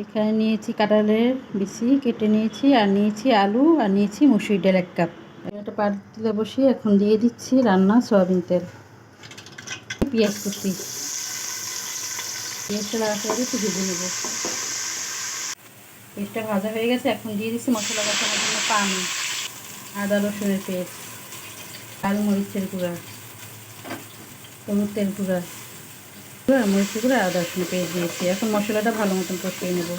এখানে নিয়েছি কাঁঠালের বিচি, কেটে নিয়েছি আর নিয়েছি আলু আর নিয়েছি মুসুরি ডাল এক কাপ। একটা পাতিলে বসিয়ে এখন দিয়ে দিচ্ছি রান্না, সয়াবিন তেল। পেঁয়াজ কুচি। পেঁয়াজটা একটু ভেজে ভাজা হয়ে গেছে, এখন দিয়ে দিচ্ছি মশলা কষানোর জন্য পানি, আদা, রসুনের পেস্ট, লাল মরিচের গুঁড়া, হলুদ তেল গুঁড়া। গুঁড়া মরিচের গুঁড়া আদা রসুনের পেস্ট দিয়েছি। এখন মশলাটা ভালো মতন কষিয়ে নেব।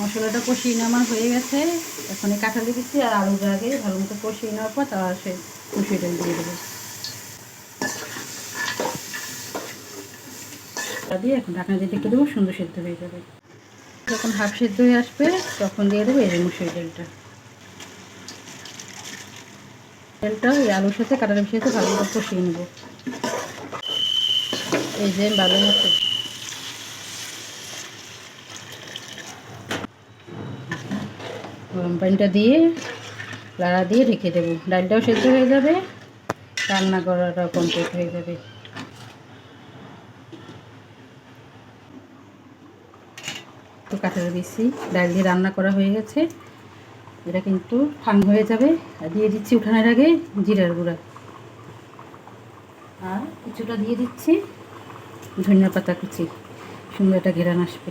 মশলাটা কষিয়ে নেওয়া হয়ে গেছে। এখন এই কাঁঠালি দিচ্ছি আর আলুর আগে ভালো মতো কষিয়ে নেওয়ার পর তার সে ডাল দিয়ে দেবো। দিয়ে এখন ঢাকনা দিয়ে ঢেকে দেবো, সুন্দর সেদ্ধ হয়ে যাবে। যখন হাফ সেদ্ধ হয়ে আসবে, তখন দিয়ে দেবো এই মুসুরি ডালটা ডালটা ওই আলুর সাথে কাটার সাথে ভালো মতো কষিয়ে নেব। এই যে ভালো মতো গরম পানিটা দিয়ে, লাড়া দিয়ে রেখে দেবো। ডালটাও সেদ্ধ হয়ে যাবে, রান্না করাটাও কমপ্লিট হয়ে যাবে। তো কাঠের বেশি ডাল দিয়ে রান্না করা হয়ে গেছে। এটা কিন্তু ঠান্ডা হয়ে যাবে। আর দিয়ে দিচ্ছি উঠানের আগে জিরার গুঁড়া। আর কিছুটা দিয়ে দিচ্ছি ধনিয়া পাতা কুচি সুন্দর একটা ঘেরান আসবে